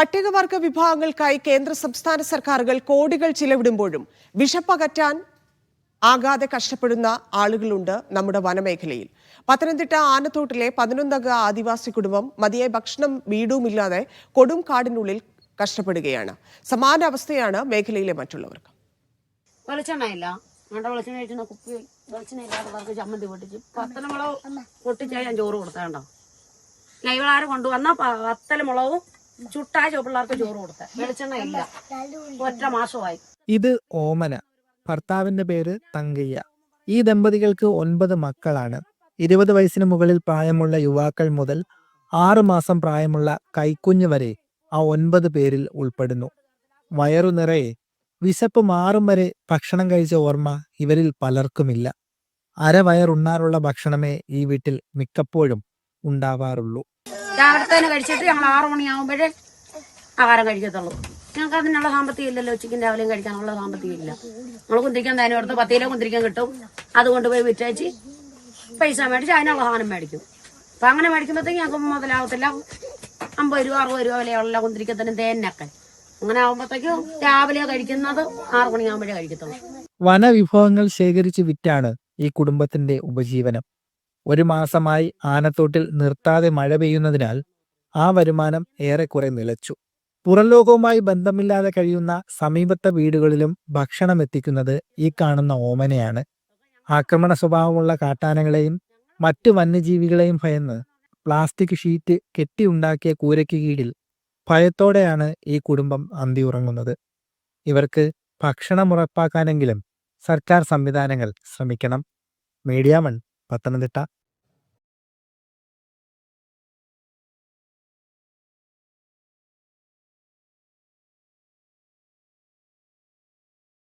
പട്ടികവർഗ വിഭാഗങ്ങൾക്കായി കേന്ദ്ര സംസ്ഥാന സർക്കാരുകൾ കോടികൾ ചിലവിടുമ്പോഴും വിഷപ്പകറ്റാൻ ആകാതെ കഷ്ടപ്പെടുന്ന ആളുകളുണ്ട് നമ്മുടെ വനമേഖലയിൽ. പത്തനംതിട്ട ആനത്തോട്ടിലെ പതിനൊന്നംഗ ആദിവാസി കുടുംബം മതിയായ ഭക്ഷണം വീടുമില്ലാതെ കൊടും കാടിനുള്ളിൽ കഷ്ടപ്പെടുകയാണ്. സമാന അവസ്ഥയാണ് മേഖലയിലെ മറ്റുള്ളവർക്ക്. കുപ്പി ചമ്മന്തി പൊട്ടിച്ച് പത്തല മുളക് പൊട്ടിച്ചാൽ ഞാൻ ചോറ് കൊടുത്തേണ്ടോ ലൈവളാരെ കൊണ്ടുവന്ന പത്തല മുളകും ചുട്ടായ പിള്ളേർക്ക് ചോറ് കൊടുത്ത. വെളിച്ചെണ്ണ ഇല്ല. ഒറ്റ മാസമായി. ഇത് ഓമന. ഭർത്താവിന്റെ പേര് തങ്കയ്യ. ഈ ദമ്പതികൾക്ക് ഒൻപത് മക്കളാണ്. ഇരുപത് വയസ്സിന് മുകളിൽ പ്രായമുള്ള യുവാക്കൾ മുതൽ ആറു മാസം പ്രായമുള്ള കൈക്കുഞ്ഞ് വരെ ആ ഒൻപത് പേരിൽ ഉൾപ്പെടുന്നു. വയറു നിറയെ വിശപ്പ് മാറും വരെ ഭക്ഷണം കഴിച്ച ഓർമ്മ ഇവരിൽ പലർക്കുമില്ല. അരവയറുണ്ണാറുള്ള ഭക്ഷണമേ ഈ വീട്ടിൽ മിക്കപ്പോഴും ഉണ്ടാവാറുള്ളൂ. രാവിലത്തേന് കഴിച്ചിട്ട് ഞങ്ങൾ ആറു മണിയാകുമ്പോഴേ ആഹാരം കഴിക്കത്തുള്ളൂ. ഞങ്ങൾക്ക് അതിനുള്ള സാമ്പത്തികം ഇല്ലല്ലോ ഉച്ചയ്ക്കും രാവിലെയും കഴിക്കാനുള്ള സാമ്പത്തികം ഇല്ല. നമ്മൾ കുന്തിരിക്കാൻ തേനും എടുത്ത് പത്ത് കിലോ കുന്തിരിക്കാൻ കിട്ടും. അതുകൊണ്ട് പോയി വിറ്റേച്ച് പൈസ മേടിച്ച് അതിനുള്ള സാധനം മേടിക്കും. അപ്പം അങ്ങനെ മേടിക്കുമ്പോഴത്തേക്ക് ഞങ്ങൾക്ക് മുതലാവത്തില്ല. അമ്പത് രൂപ അറുപത് രൂപ വിലയുള്ള കുന്തിരിക്കത്തിനും തേനൊക്കെ. അങ്ങനെ ആകുമ്പോഴത്തേക്കും രാവിലെ കഴിക്കുന്നത് ആറു മണിയാകുമ്പോഴേ കഴിക്കത്തുള്ളൂ. വനവിഭവങ്ങൾ ശേഖരിച്ച് വിറ്റാണ് ഈ കുടുംബത്തിന്റെ ഉപജീവനം. ഒരു മാസമായി ആനത്തോട്ടിൽ നിർത്താതെ മഴ പെയ്യുന്നതിനാൽ ആ വരുമാനം ഏറെക്കുറെ നിലച്ചു. പുറംലോകവുമായി ബന്ധമില്ലാതെ കഴിയുന്ന സമീപത്തെ വീടുകളിലും ഭക്ഷണം എത്തിക്കുന്നത് ഈ കാണുന്ന ഓമനയാണ്. ആക്രമണ സ്വഭാവമുള്ള കാട്ടാനകളെയും മറ്റു വന്യജീവികളെയും ഭയന്ന് പ്ലാസ്റ്റിക് ഷീറ്റ് കെട്ടിയുണ്ടാക്കിയ കൂരയ്ക്ക് കീഴിൽ ഭയത്തോടെയാണ് ഈ കുടുംബം അന്തിയുറങ്ങുന്നത് ഇവർക്ക് ഭക്ഷണം ഉറപ്പാക്കാനെങ്കിലും സർക്കാർ സംവിധാനങ്ങൾ ശ്രമിക്കണം. മീഡിയ പത്തനംതിട്ട